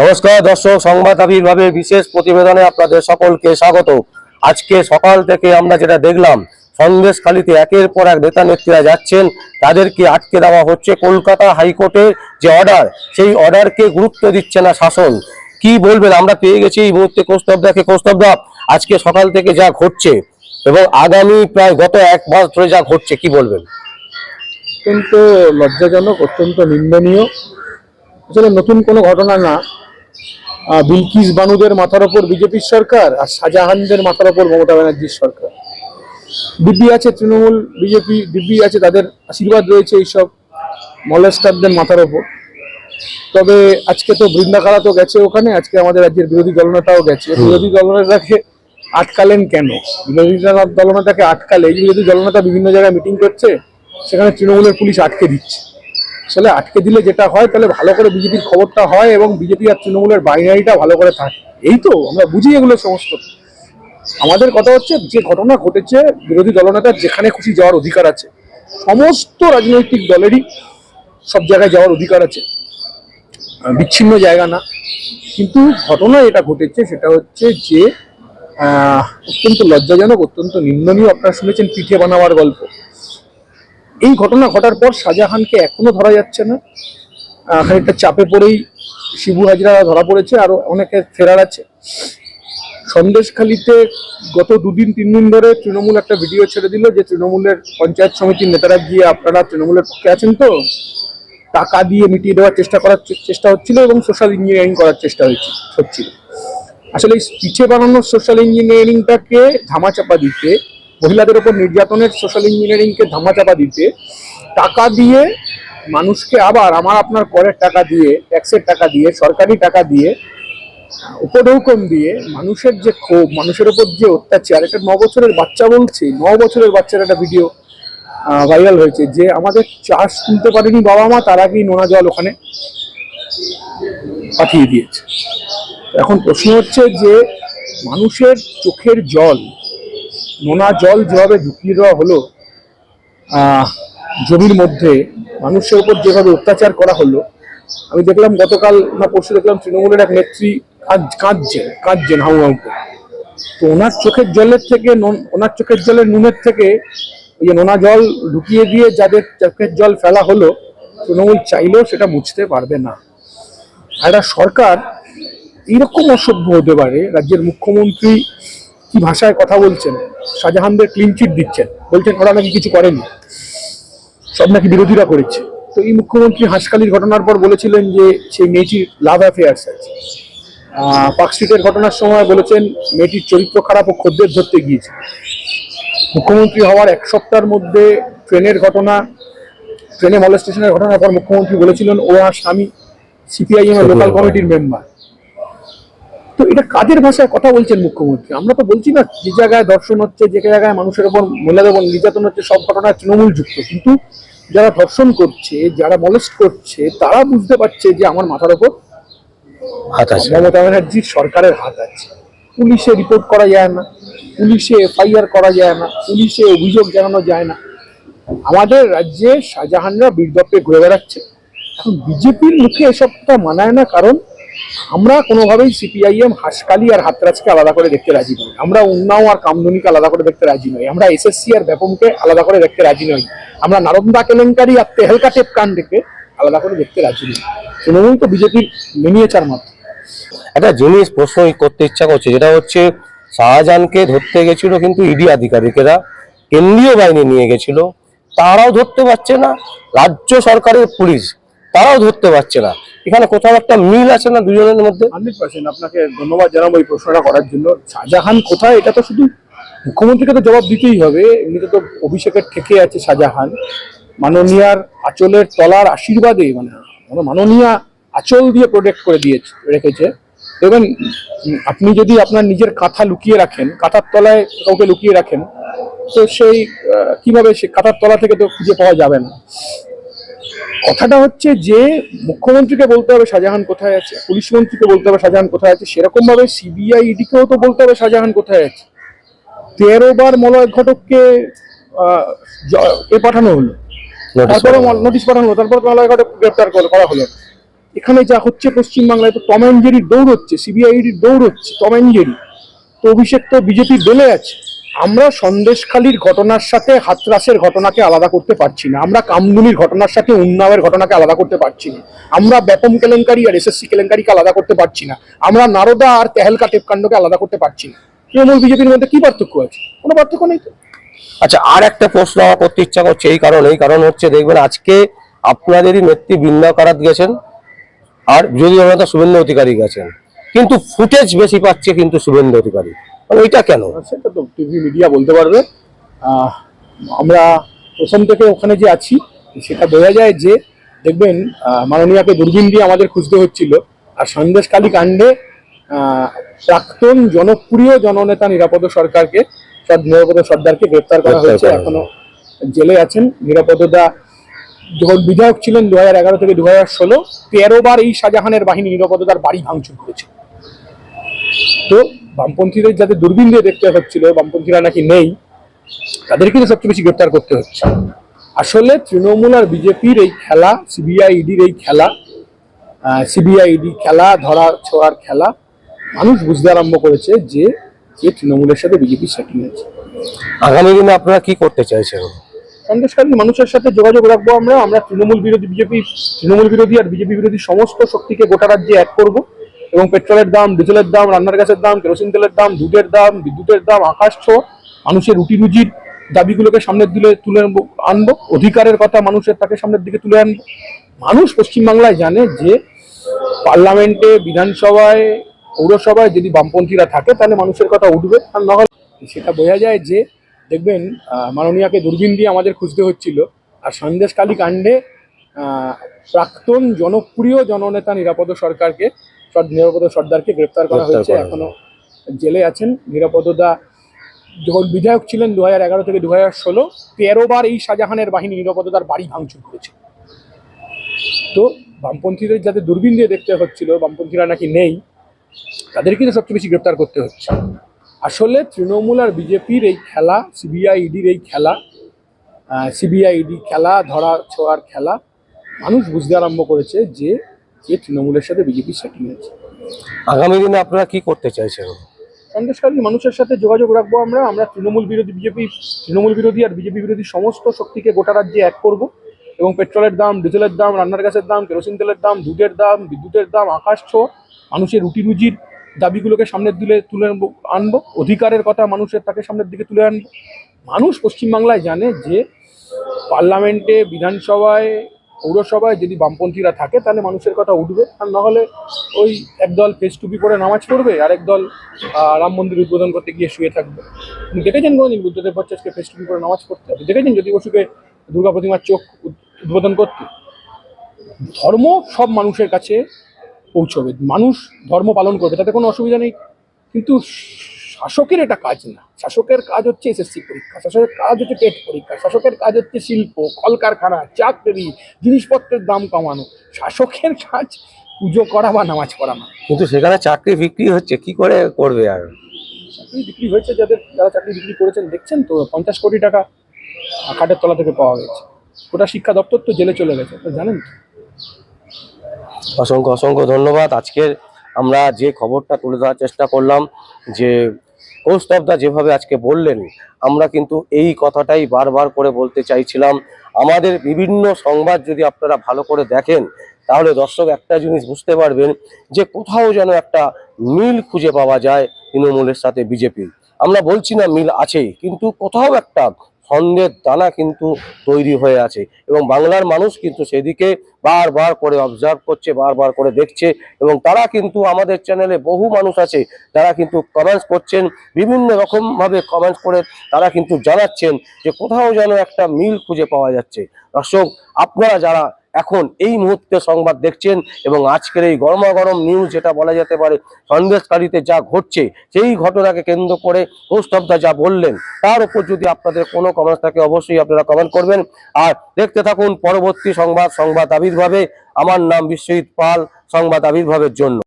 নমস্কার, দর্শক, সংবাদ আবির্ভাবের বিশেষ প্রতিবেদনে আপনাদের সকলকে স্বাগত। আজকে সকাল থেকে আমরা যেটা দেখলাম, সন্দেশখালিতে একের পর এক নেতা নেত্রীরা যাচ্ছেন। তাদেরকে আটকে দেওয়া হচ্ছে কলকাতা হাইকোর্টের যে অর্ডার, সেই অর্ডারকে গুরুত্ব দিচ্ছে না শাসন। কি বলবেন? আমরা পেয়ে গেছি এই মুহূর্তে কৌস্তবদাকে। কৌস্তবদা, আজকে সকাল থেকে যা ঘটছে এবং আগামী প্রায় গত এক মাস ধরে যা ঘটছে, কি বলবেন? অত্যন্ত লজ্জাজনক, অত্যন্ত নিন্দনীয়। আসলে নতুন কোনো ঘটনা না। বিলকিস বানুদের মাথার ওপর বিজেপির সরকার আর শাহজাহানদের মাথার ওপর মমতা ব্যানার্জির সরকার। দিব্যি আছে তৃণমূল বিজেপি দিব্যি আছে তাদের আশীর্বাদ রয়েছে এইসব মলেস্টারদের মাথার ওপর। তবে আজকে তো বৃন্দাকারা তো গেছে ওখানে আজকে আমাদের রাজ্যের বিরোধী দলনেতাও গেছে। বিরোধী দলনেতাকে আটকালেন কেন? বিরোধী দল- দলনেতাকে আটকালে এই বিরোধী দলনেতা বিভিন্ন জায়গায় মিটিং করছে সেখানে তৃণমূলের পুলিশ আটকে দিচ্ছে। আসলে আটকে দিলে যেটা হয়, তাহলে ভালো করে বিজেপির খবরটা হয় এবং বিজেপি আর তৃণমূলের বাইনারিটা ভালো করে থাকে। এই তো, আমরা বুঝি এগুলো সমস্ত। আমাদের কথা হচ্ছে, যে ঘটনা ঘটেছে, বিরোধী দলনেতার যেখানে খুশি যাওয়ার অধিকার আছে, সমস্ত রাজনৈতিক দলেরই সব জায়গায় যাওয়ার অধিকার আছে। বিচ্ছিন্ন জায়গা না। কিন্তু ঘটনা এটা ঘটেছে, সেটা হচ্ছে যে অত্যন্ত লজ্জাজনক, অত্যন্ত নিন্দনীয় আপনারা শুনেছেন পিঠে বানাবার গল্প। এই ঘটনা ঘটার পর শাহজাহানকে এখনও ধরা যাচ্ছে না। খানিকটা চাপে পড়েই শিবু হাজরা ধরা পড়েছে, আরও অনেকে ফেরার আছে। সন্দেশখালিতে গত দুদিন, তিন দিন ধরে তৃণমূল একটা ভিডিও ছেড়ে দিল যে তৃণমূলের পঞ্চায়েত সমিতির নেতারা গিয়ে আপনারা তৃণমূলের পক্ষে আছেন তো? টাকা দিয়ে মিটিয়ে দেওয়ার চেষ্টা করার চেষ্টা হচ্ছিল এবং সোশ্যাল ইঞ্জিনিয়ারিং করার চেষ্টা হচ্ছিল। আসলে পিছিয়ে বানানোর সোশ্যাল ইঞ্জিনিয়ারিংটাকে ধামাচাপা দিতে মহিলাদের উপর নির্যাতনের সোশ্যাল ইঞ্জিনিয়ারিংকে ধামাচাপা দিতে টাকা দিয়ে মানুষকে আবার আমার আপনার করের টাকা দিয়ে ট্যাক্সের টাকা দিয়ে, সরকারি টাকা দিয়ে, উপঢৌকন দিয়ে মানুষের যে ক্ষোভ, মানুষের উপর যে অত্যাচার একটা ন বছরের বাচ্চা বলছে, ন বছরের বাচ্চার একটা ভিডিও ভাইরাল হয়েছে যে আমাদের চাষ তুলতে পারেনি বাবা মা, তার আগেই নোনা জল ওখানে পাঠিয়ে দিয়েছে। এখন প্রশ্ন হচ্ছে যে মানুষের চোখের জল নোনা জল যেভাবে ঢুকিয়ে দেওয়া হলো জমির মধ্যে, মানুষের উপর যেভাবে অত্যাচার করা হলো, আমি দেখলাম গতকাল না পরশু দেখলাম তৃণমূলের এক নেত্রী কাঁদ- কাঁদছেন কাঁদছেন হাউ হাউ করে তো ওনার চোখের জলের থেকে ওনার চোখের জলের নুনের থেকে ওই যে নোনা জল ঢুকিয়ে দিয়ে যাদের চোখের জল ফেলা হলো, তৃণমূল চাইলেও সেটা মুছতে পারবে না। একটা সরকার এইরকম অসভ্য হতে পারে, রাজ্যের মুখ্যমন্ত্রী কি ভাষায় কথা বলছেন? শাহজাহানদের ক্লিন চিট দিচ্ছেন। বলছেন ওরা নাকি কিছু করেনি। সব নাকি বিরোধীরা করেছে। তো এই মুখ্যমন্ত্রী হাঁসকালির ঘটনার পর বলেছিলেন যে সেই মেয়েটির লাভ অ্যাফেয়ার্স আছে। পার্কস্ট্রিটের ঘটনার সময় বলেছেন মেয়েটির চরিত্র খারাপ ও খদ্দের ধরতে গিয়েছে। মুখ্যমন্ত্রী হওয়ার এক সপ্তাহের মধ্যে ট্রেনের ঘটনা ট্রেনে মলেস্টেশনের ঘটনার পর মুখ্যমন্ত্রী বলেছিলেন ও আর স্বামী সিপিআইএমের লোকাল কমিটির মেম্বার তো এটা কাদের ভাষায় কথা বলছেন মুখ্যমন্ত্রী? আমরা তো বলছি না যে জায়গায় ধর্ষণ হচ্ছে যে জায়গায় মানুষের উপর মহিলাদের উপর নির্যাতন হচ্ছে সব ঘটনা তৃণমূল যুক্ত। কিন্তু যারা ধর্ষণ করছে যারা মলেস্ট করছে তারা বুঝতে পারছে যে আমার মাথার উপর হাত আছে। মমতা ব্যানার্জির সরকারের হাত আছে। পুলিশে রিপোর্ট করা যায় না পুলিশে এফআইআর করা যায় না পুলিশে অভিযোগ জানানো যায় না। আমাদের রাজ্যে শাহজাহানরা বীরদপ্পে ঘুরে বেড়াচ্ছে। এখন বিজেপির মুখে এসব কথা মানায় না কারণ আমরা কোনোভাবেই সিপিআইএম হাসকালি আর হাতরাজকে আলাদা করে দেখতে রাজি নই। আমরা উন্নাও আর কামদুনিকে আলাদা করে দেখতে রাজি নই। আমরা এসএসসি আর ব্যাপমকে আলাদা করে দেখতে রাজি নই। আমরা নারন্দা কেলেঙ্কারি আর তেহেলকা টেপ আলাদা করে দেখতে রাজি নই। তৃণমূল তো বিজেপির মিনিয়েচার মাত্র। একটা জিনিস প্রশ্ন করতে ইচ্ছা করছে, যেটা হচ্ছে শাহজাহানকে ধরতে গেছিল কিন্তু ইডি আধিকারিকেরা, কেন্দ্রীয় বাহিনী নিয়ে গেছিল, তারাও ধরতে পারছে না, রাজ্য সরকারের পুলিশ, তারাও ধরতে পারছে না। এখানে কোথাও একটা মিল আছে না দুজনের মধ্যে? পার্সেন্ট। আপনাকে ধন্যবাদ জানাব এই প্রশ্নটা করার জন্য। শাহজাহান কোথায়? এটা তো শুধু মুখ্যমন্ত্রীকে তো জবাব দিতেই হবে। এমনিতে তো অভিষেকের থেকে আছে শাহজাহান। মাননীয়ার আঁচলের তলার আশীর্বাদে মানে মানে মাননীয়া আঁচল দিয়ে প্রোটেক্ট করে দিয়েছে, রেখেছে। দেখবেন আপনি যদি আপনার নিজের কাঁথা লুকিয়ে রাখেন, কাঁথার তলায় কাউকে লুকিয়ে রাখেন, তো সেই কীভাবে সে কাঁথার তলা থেকে তো খুঁজে পাওয়া যাবে না। কথাটা হচ্ছে যে মুখ্যমন্ত্রীকে বলতে হবে শাহজাহান কোথায় আছে পুলিশ মন্ত্রীকে বলতে হবে শাহজাহান কোথায় আছে সেরকম ভাবে সিবিআই ইডিকেও তো বলতে হবে শাহজাহান কোথায় আছে। তেরো বার মলয় ঘটককে এ পাঠানো হলো। তারপরে। নোটিশ পাঠানো হলো তারপর মলয় ঘটক গ্রেপ্তার কর- হলো। এখানে যা হচ্ছে পশ্চিমবাংলায় তো টম অ্যান্ড জেরির দৌড় হচ্ছে সিবিআইডির দৌড় হচ্ছে টম অ্যান্ড জেরি। তো অভিষেক তো বিজেপি বেলে আছে। আমরা সন্দেশখালীর ঘটনার সাথে হাতরাসের ঘটনাকে আলাদা করতে পারছি না। আমরা কামদুনির ঘটনার সাথে উন্নাওয়ের ঘটনাকে আলাদা করতে পারছি না। আমরা ব্যাপম কেলেঙ্কারি আর এসএসসি কেলেঙ্কারিকে আলাদা করতে পারছি না। আমরা নারদা আর তেহেলকা টেপকাণ্ডকে আলাদা করতে পারছি না। তৃণমূল বিজেপির মধ্যে কি পার্থক্য আছে? কোনো পার্থক্য নেই তো? আচ্ছা আর একটা প্রশ্ন করতে ইচ্ছা করছে এই কারণে। এই কারণ হচ্ছে দেখবেন আজকে আপনাদেরই নেতৃবৃন্দ কারাত গেছেন আর বিরোধী জনতা শুভেন্দু অধিকারী গেছেন। কিন্তু ফুটেজ বেশি পাচ্ছে কিন্তু শুভেন্দু অধিকারী। মানে এটা কেন? সেটা তো টিভি মিডিয়া বলতে পারবে। আমরা প্রথম থেকে ওখানে যে আছি সেটা বোঝা যায় যে দেখবেন মাননীয়াকে দূরবীন দিয়ে আমাদের খুঁজতে হচ্ছিল। আর সন্দেশকালী কাণ্ডে প্রাক্তন জনপ্রিয় জননেতা নিরাপদ সরকারকে নিরাপদ সর্দারকে গ্রেপ্তার করা হয়েছে। এখনও জেলে আছেন। নিরাপদদা যখন বিধায়ক ছিলেন দু হাজার এগারো থেকে দু হাজার ষোলো। তেরো বার এই শাহজাহানের বাহিনী নিরাপদতার বাড়ি ভাঙচুর করেছে। তো বামপন্থীদের যাতে দূরবীন দিয়ে দেখতে হচ্ছিল বামপন্থীরা নাকি নেই তাদেরকে তো সবচেয়ে বেশি গ্রেপ্তার করতে হচ্ছে। আসলে তৃণমূল আর বিজেপির এই খেলা সিবিআই ইডির এই খেলা সিবিআই ইডি খেলা ধরা ছোঁয়ার খেলা মানুষ বুঝতে আরম্ভ করেছে যে যে তৃণমূলের সাথে বিজেপি সেটিং আছে। আগামী দিনে আপনারা কি করতে চাইছেন? সন্দেশকারী মানুষের সাথে যোগাযোগ রাখব আমরা আমরা তৃণমূল বিরোধী বিজেপি তৃণমূল বিরোধী আর বিজেপি বিরোধী সমস্ত শক্তিকে গোটা রাজ্যে এক করব। এবং পেট্রোলের দাম, ডিজেলের দাম, রান্নার গ্যাসের দাম, কেরোসিন তেলের দাম, দুধের দাম, বিদ্যুতের দাম, আকাশ ছোঁয়া, মানুষের রুটি রুজির দাবিগুলোকে সামনের দিলে তুলে আনবো- অধিকারের কথা মানুষের তাকে সামনের দিকে তুলে আনব। মানুষ পশ্চিমবাংলায় জানে যে পার্লামেন্টে, বিধানসভায়, পৌরসভায় যদি বামপন্থীরা থাকে, তাহলে মানুষের কথা উঠবে। আর না হলে সেটা বোঝা যায় যে, দেখবেন মাননীয়াকে দূরবীন দিয়ে আমাদের খুঁজতে হচ্ছিল। আর সন্দেশকালী কাণ্ডে প্রাক্তন জনপ্রিয় জননেতা নিরাপদ সরকারকে সর- নিরাপদ সর্দারকে গ্রেপ্তার করা হয়েছে এখনও জেলে আছেন। নিরাপদতা যখন বিধায়ক ছিলেন দু হাজার এগারো থেকে দু হাজার ষোলো তেরো বার এই শাহজাহানের বাহিনী নিরাপদতার বাড়ি ভাঙচুর করেছে। তো বামপন্থীদের যাতে দূরবীন দিয়ে দেখতে হচ্ছিল বামপন্থীরা নাকি নেই তাদেরকে তো সবচেয়ে বেশি গ্রেপ্তার করতে হচ্ছে। আসলে তৃণমূল আর বিজেপির এই খেলা সিবিআই ইডির এই খেলা সিবিআই ইডি খেলা ধরা ছোঁয়ার খেলা মানুষ বুঝতে আরম্ভ করেছে যে যে তৃণমূলের সাথে বিজেপি সেটিং আছে। আগামী দিনে আপনারা কি করতে চাইছেন? সন্দেশকারী মানুষের সাথে যোগাযোগ রাখব আমরা। আমরা তৃণমূল বিরোধী বিজেপি তৃণমূল বিরোধী আর বিজেপি বিরোধী সমস্ত শক্তিকে গোটা রাজ্যে এক করব। এবং পেট্রোলের দাম ডিজেলের দাম রান্নার গ্যাসের দাম কেরোসিন তেলের দাম দুধের দাম বিদ্যুতের দাম আকাশ ছোঁয়া মানুষের রুটি রুজির দাবিগুলোকে সামনের দিলে তুলে আনবো- আনব। অধিকারের কথা মানুষের তাকে সামনের দিকে তুলে আনব। মানুষ পশ্চিমবাংলায় জানে যে পার্লামেন্টে বিধানসভায় পৌরসভায় যদি বামপন্থীরা থাকে, তাহলে মানুষের কথা উঠবে। আর না হলে ওই একদল ফেস টুপি পরে নামাজ পড়বে, আর একদল রাম মন্দির উদ্বোধন করতে গিয়ে শুয়ে থাকবে। দেখেছেন কোনোদিন বুদ্ধদেব ভট্টাচার্যকে ফেস টুপি পরে নামাজ পড়তে? আপনি দেখেছেন যদি বসুকে দুর্গা প্রতিমার চোখ উদ- উদ্বোধন করতে? ধর্ম সব মানুষের কাছে পৌঁছবে। মানুষ ধর্ম পালন করবে, তাতে কোনো অসুবিধা নেই। কিন্তু শাসকের এটা কাজ না। শাসকের কাজ হচ্ছে এসএসসি পরীক্ষা শাসকের কাজ হচ্ছে টেট পরীক্ষা শাসকের কাজ হচ্ছে শিল্প কলকারখানা চাকরি জিনিসপত্রের দাম কমানো। শাসকের কাজ পুজো করা বা নামাজ পড়ানো কিন্তু সেখানে চাকরি বিক্রি হচ্ছে কি করে করবে আর? চাকরি বিক্রি হয়েছে যাদের যারা চাকরি বিক্রি করেছেন দেখছেন তো পঞ্চাশ কোটি টাকা খাটের তলা থেকে পাওয়া গেছে। গোটা শিক্ষা দপ্তর তো জেলে চলে গেছে তো জানেন তো? অসংখ্য অসংখ্য ধন্যবাদ। আজকের আমরা যে খবরটা তুলে ধরার চেষ্টা করলাম যে কৌস্তবদা যেভাবে আজকে বললেন, আমরা কিন্তু এই কথাটাই বারবার করে বলতে চাইছিলাম। আমাদের বিভিন্ন সংবাদ যদি আপনারা ভালো করে দেখেন, তাহলে দর্শক একটা জিনিস বুঝতে পারবেন যে কোথাও যেন একটা মিল খুঁজে পাওয়া যায় তৃণমূলের সাথে বিজেপি আমরা বলছি না মিল আছে কিন্তু কোথাও একটা সন্দেহের দানা কিন্তু তৈরি হয়ে আছে এবং বাংলার মানুষ কিন্তু সেদিকে বারবার করে অবজার্ভ করছে, বারবার করে দেখছে এবং তারা কিন্তু আমাদের চ্যানেলে বহু মানুষ আছে, তারা কিন্তু কমেন্টস করছেন, বিভিন্ন রকমভাবে কমেন্টস করে তারা কিন্তু জানাচ্ছেন যে কোথাও যেন একটা মিল খুঁজে পাওয়া যাচ্ছে। দর্শক, আপনারা যারা এখন এই মুহূর্তে সংবাদ দেখছেন এবং আজকের এই গরমাগরম নিউজ যেটা বলা যেতে পারে, সন্দেশকারীতে যা ঘটছে, সেই ঘটনাকে কেন্দ্র করে কৌস্তবদা যা বললেন, তার উপর যদি আপনাদের কোনো কমেন্ট থাকে, অবশ্যই আপনারা কমেন্ট করবেন। আর দেখতে থাকুন পরবর্তী সংবাদ সংবাদ আবির্ভাবে। আমার নাম বিশ্বজিৎ পাল, সংবাদ আবির্ভাবের জন্য।